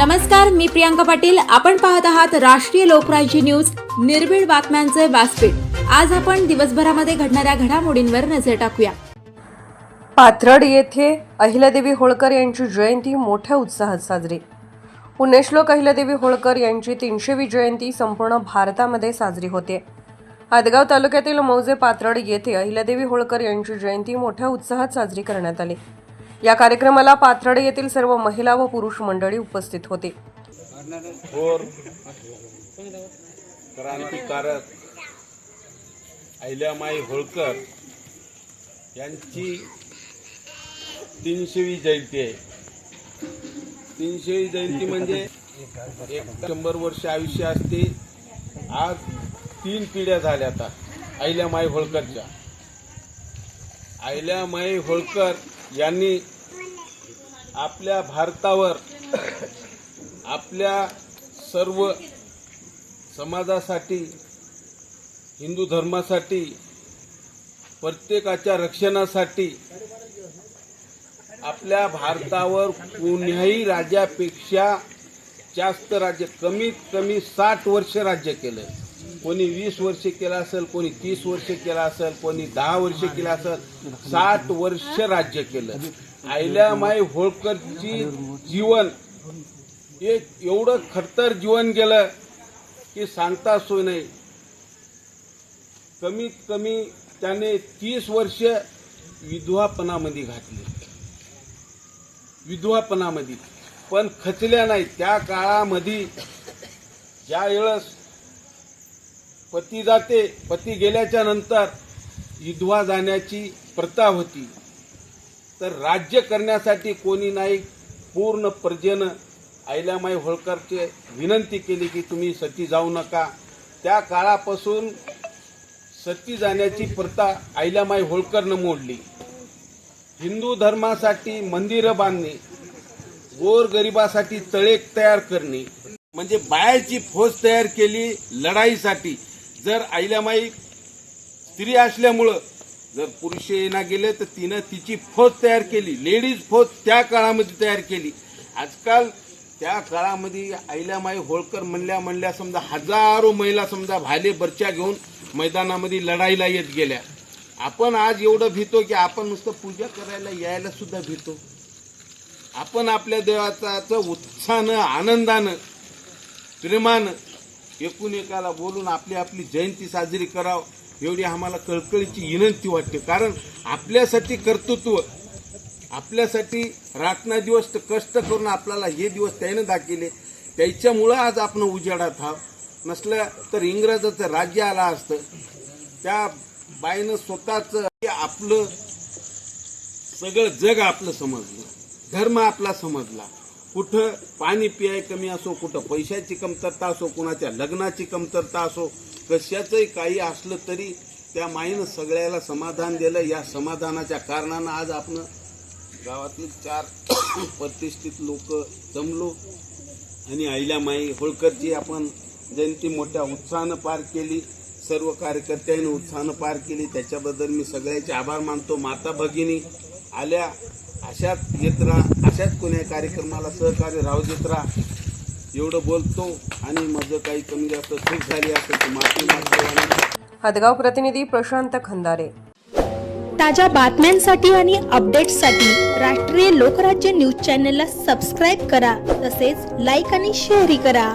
नमस्कार मी प्रियांका पाटील. आपण पाहत आहात राष्ट्रीय लोकराज्य न्यूज. निर्भीड बातम्यांचे व्यासपीठ. आज आपण दिवसभरामध्ये घडणाऱ्या घडामोडींवर नजर टाकूया. पाथरड येथे अहिल्यादेवी होळकर यांची जयंती मोठ्या उत्साहात साजरी. पुण्यश्लोक अहिल्यादेवी होळकर यांची तीनशेवी जयंती संपूर्ण भारतामध्ये साजरी होते. आदगाव तालुक्यातील मौजे पाथरड येथे अहिल्यादेवी होळकर यांची जयंती मोठ्या उत्साहात साजरी करण्यात आली. या कार्यक्रमाला पाथर्ड येथील सर्व महिला व पुरुष मंडळी उपस्थित होते. थोर क्रांतिकारक अहिल्यामाई होळकर यांची तीनशेवी जयंती आहे. तीनशेवी जयंती म्हणजे एक शंभर वर्ष आयुष्य असते. आज तीन पिढ्या झाल्या आता अहिल्यामाई होळकरच्या. अहिल्यामाई होळकर यांनी आपल्या भारतावर आपल्या सर्व समाजासाठी हिंदू धर्मासाठी प्रत्येकाच्या रक्षणासाठी आपल्या भारतावर कोण्याही राज्यापेक्षा जास्त राज्य कमीत कमी साठ वर्ष राज्य केलं कोणी वीस वर्ष केलं असेल कोणी तीस वर्ष केलं असेल कोणी दहा वर्ष केलं असेल साठ वर्ष राज्य केलं अहिल्यामाई होळकरची जीवन एक एवढं खडतर जीवन गेलं की सांगता सोय नाही. कमीत कमी त्याने तीस वर्ष विधवापणामध्ये घातली. विधवापणामध्ये. पण खचल्या नाही. त्या काळामध्ये ज्या वेळेस पती जाते पती गेल्याच्यानंतर विधवा जाण्याची प्रथा होती. तर राज्य करण्यासाठी कोणी नाही. पूर्ण प्रजेनं अहिल्यामाई होळकरचे विनंती केली की तुम्ही सती जाऊ नका. त्या काळापासून सती जाण्याची प्रथा अहिल्यामाई होळकरनं मोडली. हिंदू धर्मासाठी मंदिरं बांधणे गोरगरिबासाठी तळेक तयार करणे म्हणजे बायाची फौज तयार केली लढाईसाठी. जर आयल्यामाई स्त्री असल्यामुळं जर पुरुष येणार गेले तर तिनं तिची फौज तयार केली लेडीज फौज त्या काळामध्ये तयार केली. आजकाल त्या काळामध्ये अहिल्यामाई होळकर म्हणल्या म्हणल्या समजा हजारो महिला समजा भाले बरच्या घेऊन मैदानामध्ये लढाईला येत गेल्या. आपण आज एवढं भीतो की आपण नुसतं पूजा करायला यायला सुद्धा भीतो. आपण आपल्या देवाचा उत्साहानं आनंदानं प्रेमानं एकूण एकाला बोलून आपली आपली जयंती साजरी करावं. एवढी आम्हाला कळकळीची विनंती वाटते. कारण आपल्यासाठी कर्तृत्व आपल्यासाठी रातना दिवस कष्ट करून आपल्याला हे दिवस त्यानं दाखवले. त्याच्यामुळं आज आपण उजेडात आहोत. नसलं तर इंग्रजाचं राज्य आलं असतं. त्या बाईनं स्वतःच आपलं सगळं जग आपलं समजलं. धर्म आपला समजला. कुठं पाणी पियाय कमी असो कुठं पैशाची कमतरता असो कुणाच्या लग्नाची कमतरता असो कशाचंही काही असलं तरी त्या माईनं सगळ्याला समाधान दिलं. या समाधानाच्या कारणानं आज आपण गावातील चार प्रतिष्ठित लोक जमलो. आणि अहिल्यामाई होळकरची आपण जयंती मोठ्या उत्साहानं पार केली. सर्व कार्यकर्त्यांनी उत्साहानं पार केली. त्याच्याबद्दल मी सगळ्याचे आभार मानतो. माता भगिनी आल्या अशाच येत राहा अशाच कोण्या कार्यक्रमाला सहकार्य राहू देत राहा. एवढं बोलतो आणि माझं काही कमी जास्त चूक झाली असेल तर माफी मागतो हदगाव प्रतिनिधी प्रशांत खंदारे. ताज्या बातम्यांसाठी आणि अपडेट्ससाठी राष्ट्रीय लोकराज्य न्यूज चॅनलला सबस्क्राईब करा तसेच लाईक आणि शेअरही करा.